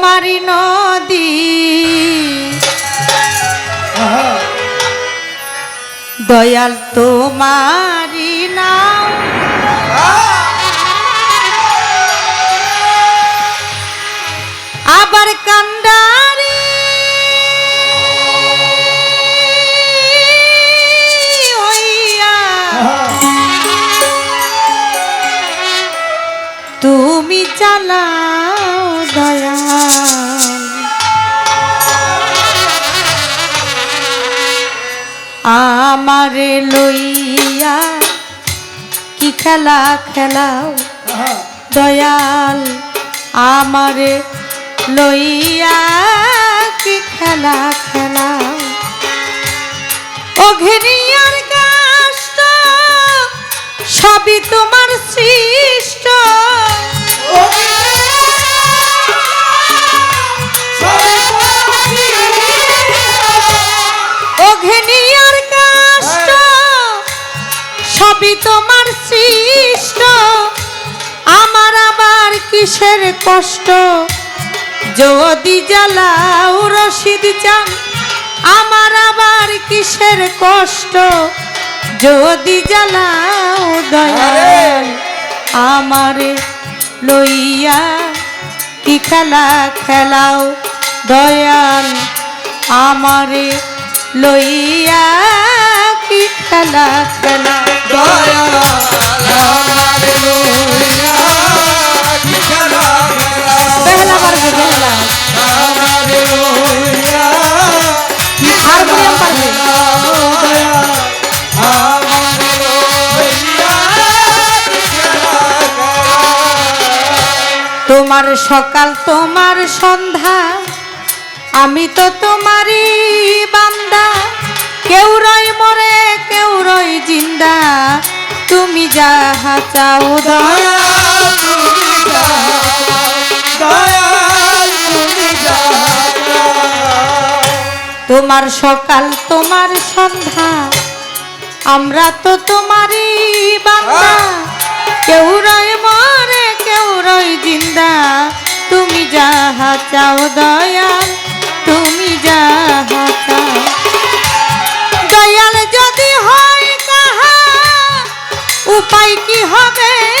তোমারি নদী। দয়াল তোমারি নাও আবার কান্ডারি। হইয়া। তুমি চালাও আমারে লইয়া কি খেলা খেলাও? দয়াল আমারে লইয়া কি খেলা খেলাও? ও ঘেরিয়ার কাষ্ট সবই তোমার কিসের কষ্ট? যদি জ্বালাও রশিদ চান, আমার আবার কিসের কষ্ট? যদি জ্বালাও দয়াল আমারে লইয়া কি খেলা খেলাও দয়াল আমারে লইয়া কি খেলা খেলা বেহলা হারমোনিয়াম পারবে তোমার সকাল, তোমার সন্ধ্যা, আমি তো তোমারই বান্দা। কেউ রয় মরে, কেউ রয় জিন্দা। তুমি যাহা চাও দয়া তোমার সকাল, তোমার সন্ধ্যা। আমরা তো তোমারই বান্দা। কেউ রয় মরে, কেউ রয় জিন্দা। তুমি যাহা চাও দয়াল, তুমি যাহা চাও। দয়াল যদি হয় কাহা উপায় কি হবে?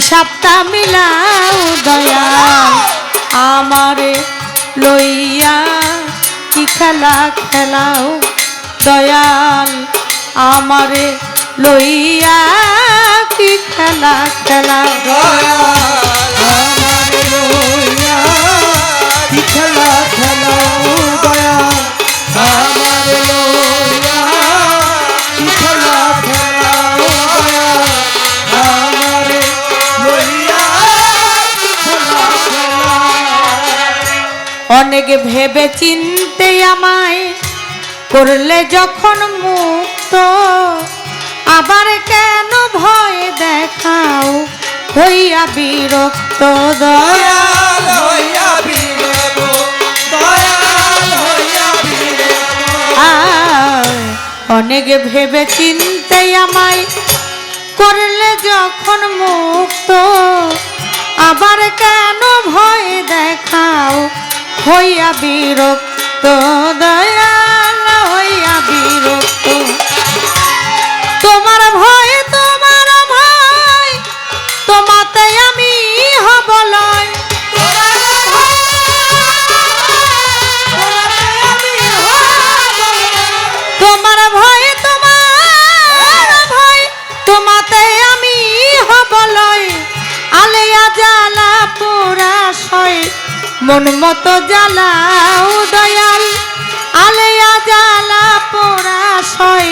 হিসাবটা মিলাও দয়া। আমারে লইয়া কি খেলা খেলাও দয়াল। আমারে লইয়া কি খেলা খেলাও অনেক ভেবে চিনতে আমায় করলে যখন মুক্ত আবার কেন ভয় দেখাও? হইয়া বিরক্ত আয়, অনেক ভেবে চিনতে আমায় করলে যখন মুক্ত আবার কেন ভয় দেখাও? হইয়া বিরক্ত, দয়াল হইয়া বিরক্ত। তোমার ভয় তোমার ভয়, তোমাতে আমি হব লয়। তোমার ভয় তোমার ভয়, তোমাতে আমি হব লয়। আলেয়া জ্বালা সয় মন মতো জ্বালাও দয়াল, আলেয়া জ্বালা পোড়া সয়।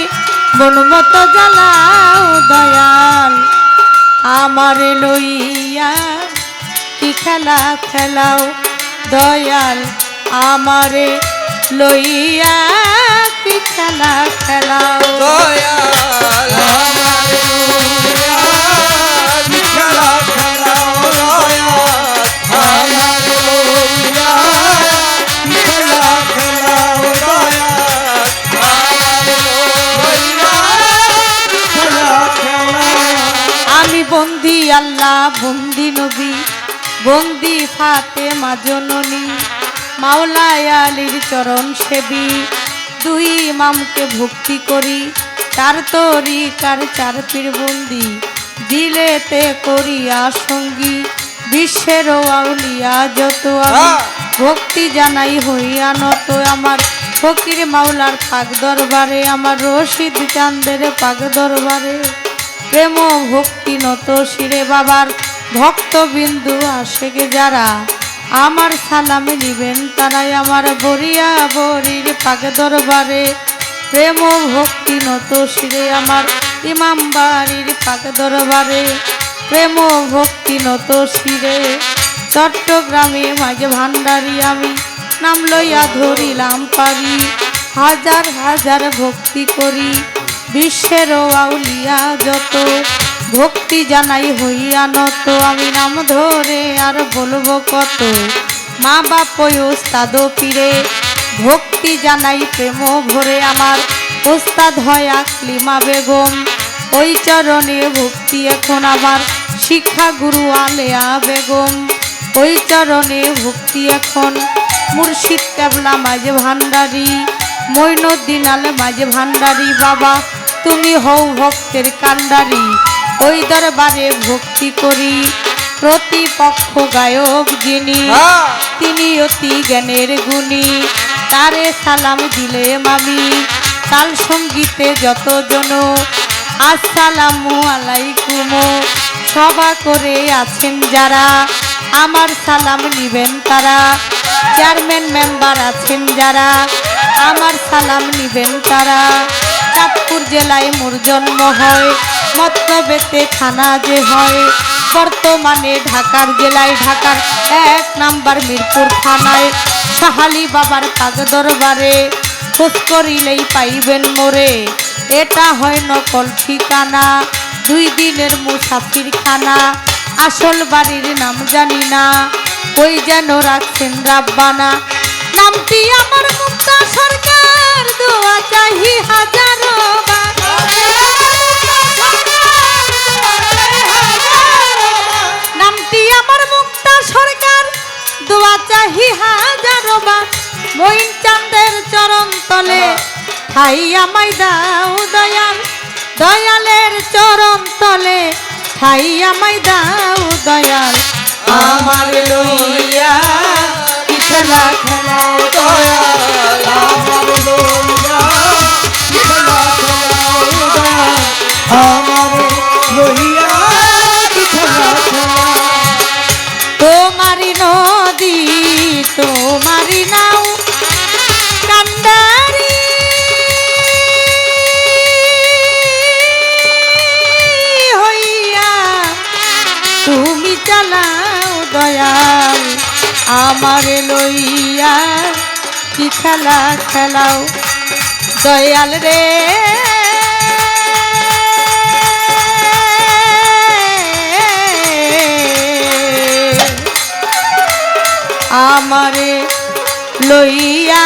মন মতো জ্বালাও দয়াল, আমার লইয়া কি খেলা খেলাও দয়াল, আমারে লইয়া কি খেলা খেলাও। দয়াল বন্দি নবী বন্দি ফাতে মাজননী মাওলায় আলীর চরণ সেবী। দুই ইমামকে ভক্তি করি চার তরি কার চার পীর বন্দি। দিলেতে করিয়া সঙ্গী বিশ্বের আউলিয়া যত আমি। হ্যাঁ। ভক্তি জানাই হইয়া নত আমার ফকির মাওলার পাক দরবারে আমার রশিদ চান্দের পাক দরবারে। প্রেম ভক্তি নত শিরে বাবার ভক্তবিন্দু আশেকে যারা। আমার সালামে নিবেন তারাই আমার বরিয়া বরির পাক দরবারে। প্রেম ভক্তি নত শিরে আমার ইমাম বাড়ির পাক দরবারে। প্রেম ভক্তি নত শিরে চট্টগ্রামে মাঝে ভান্ডারি আমি। নাম লইয়া ধরিলাম পারি। হাজার হাজার ভক্তি করি। বিশ্বের আউলিয়া যত, ভক্তি জানাই হইয়া নত। আমি নাম ধরে আর বলব কত, মা বাপ ওস্তাদ পীরে। ভক্তি জানাই প্রেম ভরে আমার, ওস্তাদ হয় আকলিমা বেগম। ওই চরণে ভক্তি এখন আমার, শিক্ষা গুরু আলেয়া বেগম। ওই চরণে ভক্তি এখন, মুর্শিদ কেবলা মাঝে ভান্ডারি। মৈনুদ্দিন আলে মাঝে ভান্ডারি বাবা। তুমি হও ভক্তের কান্ডারি ওই দরবারে ভক্তি করি। প্রতিপক্ষ গায়ক যিনি হ্যাঁ। তিনি অতি জ্ঞানের গুণী। তারে সালাম দিলে মামি তাল সঙ্গীতে যতজন আসসালামু আলাইকুম সভা করে আছেন যারা আমার সালাম নিবেন তারা। চেয়ারম্যান মেম্বার আছেন যারা আমার সালাম নিবেন তারা। চাঁদপুর জেলায় মোর জন্ম হয়। মতলবেতে থানা যে হয়। বর্তমানে ঢাকার জেলায় ঢাকার এক নাম্বার মিরপুর থানায়। সাহালি বাবার পাগ দরবারে খোঁজ করিলেই পাইবেন মোরে। এটা হয় নকল ঠিকানা, দুই দিনের মুসাফির খানা। আসল বাড়ির নাম জানি না, ওই যেন রাখছেন রাব্বানা। নামটি আমার মুক্তা সরকার, দোয়া চাহি ঠাই আমায় দাও দয়াল, দয়ালের চরণ তলে ঠাইয়া আমায় দাও আমার লইয়া খেলা খেলা দয়াল আমার লইয়া কি খেলা খেলাও? দয়াল রে। আমারে লইয়া